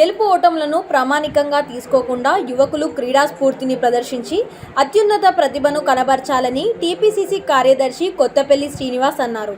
గెలుపు ఓటములను ప్రామాణికంగా తీసుకోకుండా యువకులు క్రీడా స్ఫూర్తిని ప్రదర్శించి అత్యున్నత ప్రతిభను కనబర్చాలని టీపీసీసీ కార్యదర్శి కొత్తపల్లి శ్రీనివాస్ అన్నారు.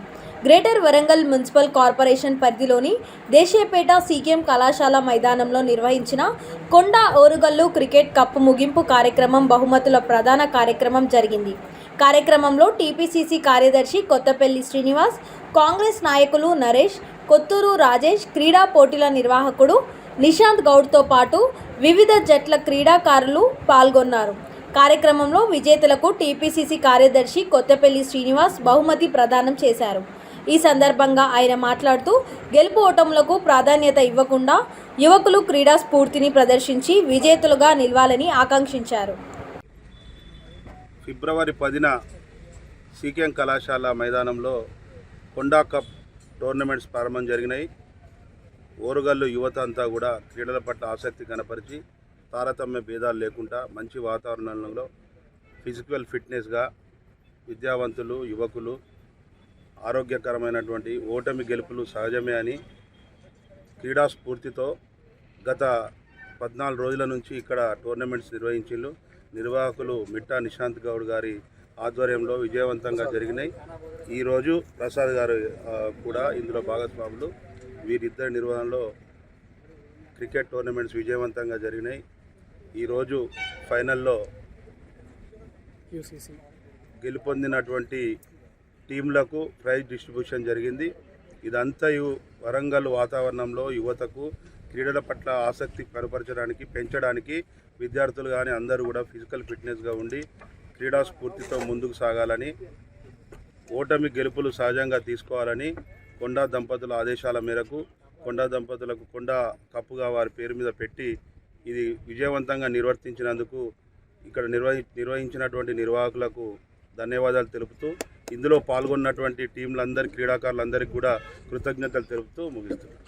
గ్రేటర్ వరంగల్ మున్సిపల్ కార్పొరేషన్ పరిధిలోని దేశీయపేట సీకేఎం కళాశాల మైదానంలో నిర్వహించిన కొండ ఓరుగల్లు క్రికెట్ కప్ ముగింపు కార్యక్రమం బహుమతుల ప్రధాన కార్యక్రమం జరిగింది. కార్యక్రమంలో టీపీసీసీ కార్యదర్శి కొత్తపల్లి శ్రీనివాస్ కాంగ్రెస్ నాయకులు నరేష్ కొత్తూరు రాజేష్ క్రీడా పోటీల నిర్వాహకుడు నిశాంత్ గౌడ్తో పాటు వివిధ జట్ల క్రీడాకారులు పాల్గొన్నారు. కార్యక్రమంలో విజేతలకు టీపీసీసీ కార్యదర్శి కొత్తపల్లి శ్రీనివాస్ బహుమతి ప్రదానం చేశారు. ఈ సందర్భంగా ఆయన మాట్లాడుతూ గెలుపు ఓటములకు ప్రాధాన్యత ఇవ్వకుండా యువకులు క్రీడా స్ఫూర్తిని ప్రదర్శించి విజేతలుగా నిలవాలని ఆకాంక్షించారు. ఫిబ్రవరి పదిన సీకేఎం కళాశాల మైదానంలో కొండా కప్ టోర్నమెంట్స్ ప్రారంభం జరిగినాయి. ఓరుగల్లు యువత అంతా కూడా క్రీడల పట్ల ఆసక్తి కనపరిచి తారతమ్య భేదాలు లేకుండా మంచి వాతావరణంలో ఫిజికల్ ఫిట్నెస్గా విద్యావంతులు యువకులు ఆరోగ్యకరమైనటువంటి ఓటమి గెలుపులు సహజమే అని క్రీడా స్ఫూర్తితో గత పద్నాలుగు రోజుల నుంచి ఇక్కడ టోర్నమెంట్స్ నిర్వహించిండ్రు. నిర్వాహకులు మిట్టా నిశాంత్ గౌడ్ గారి ఆధ్వర్యంలో విజయవంతంగా జరిగినాయి. ఈరోజు ప్రసాద్ గారు కూడా ఇందులో భాగస్వాములు. వీరిద్దరి నిర్వహణలో క్రికెట్ టోర్నమెంట్స్ విజయవంతంగా జరిగినాయి. ఈరోజు ఫైనల్లో యూసీసీ గెలుపొందినటువంటి టీంలకు ప్రైజ్ డిస్ట్రిబ్యూషన్ జరిగింది. ఇదంతా వరంగల్ వాతావరణంలో యువతకు క్రీడల పట్ల ఆసక్తి కనపరచడానికి పెంచడానికి విద్యార్థులు కానీ అందరూ కూడా ఫిజికల్ ఫిట్నెస్గా ఉండి క్రీడా స్ఫూర్తితో ముందుకు సాగాలని ఓటమి గెలుపులు సహజంగా తీసుకోవాలని కొండా దంపతుల ఆదేశాల మేరకు కొండా దంపతులకు కొండా కప్పుగా వారి పేరు మీద పెట్టి ఇది విజయవంతంగా నిర్వర్తించినందుకు ఇక్కడ నిర్వహి నిర్వహించినటువంటి నిర్వాహకులకు ధన్యవాదాలు తెలుపుతూ ఇందులో పాల్గొన్నటువంటి టీంలందరి క్రీడాకారులందరికీ కూడా కృతజ్ఞతలు తెలుపుతూ ముగిస్తున్నాను.